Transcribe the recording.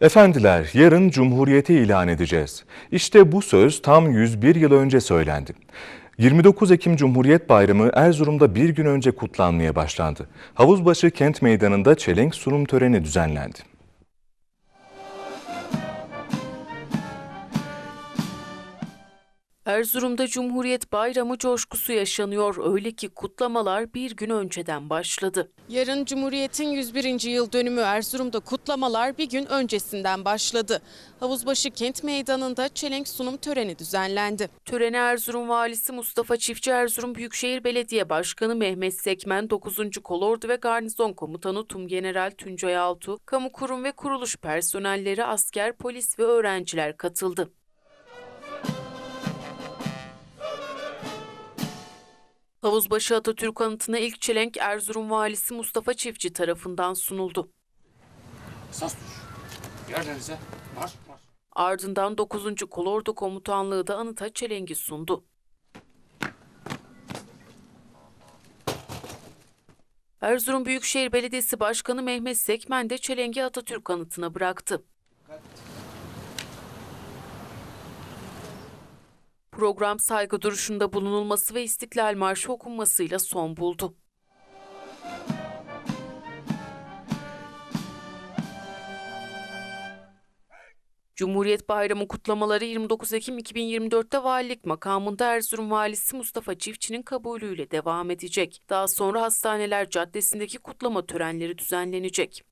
Efendiler, yarın Cumhuriyeti ilan edeceğiz. İşte bu söz tam 101 yıl önce söylendi. 29 Ekim Cumhuriyet Bayramı Erzurum'da bir gün önce kutlanmaya başlandı. Havuzbaşı Kent Meydanı'nda çelenk sunum töreni düzenlendi. Erzurum'da Cumhuriyet Bayramı coşkusu yaşanıyor. Öyle ki kutlamalar bir gün önceden başladı. Yarın Cumhuriyet'in 101. yıl dönümü Erzurum'da kutlamalar bir gün öncesinden başladı. Havuzbaşı Kent Meydanı'nda çelenk sunum töreni düzenlendi. Törene Erzurum Valisi Mustafa Çiftçi, Erzurum Büyükşehir Belediye Başkanı Mehmet Sekmen, 9. Kolordu ve Garnizon Komutanı Tumgeneral Tuncay Altu, kamu kurum ve kuruluş personelleri, asker, polis ve öğrenciler katıldı. Havuzbaşı Atatürk anıtına ilk çelenk Erzurum Valisi Mustafa Çiftçi tarafından sunuldu. Esas. Yerlerinize marş marş. Ardından 9. Kolordu Komutanlığı da anıta çelengi sundu. Erzurum Büyükşehir Belediyesi Başkanı Mehmet Sekmen de çelengi Atatürk anıtına bıraktı. Program saygı duruşunda bulunulması ve İstiklal Marşı okunmasıyla son buldu. Cumhuriyet Bayramı kutlamaları 29 Ekim 2024'te valilik makamında Erzurum Valisi Mustafa Çiftçi'nin kabulüyle devam edecek. Daha sonra Hastaneler Caddesi'ndeki kutlama törenleri düzenlenecek.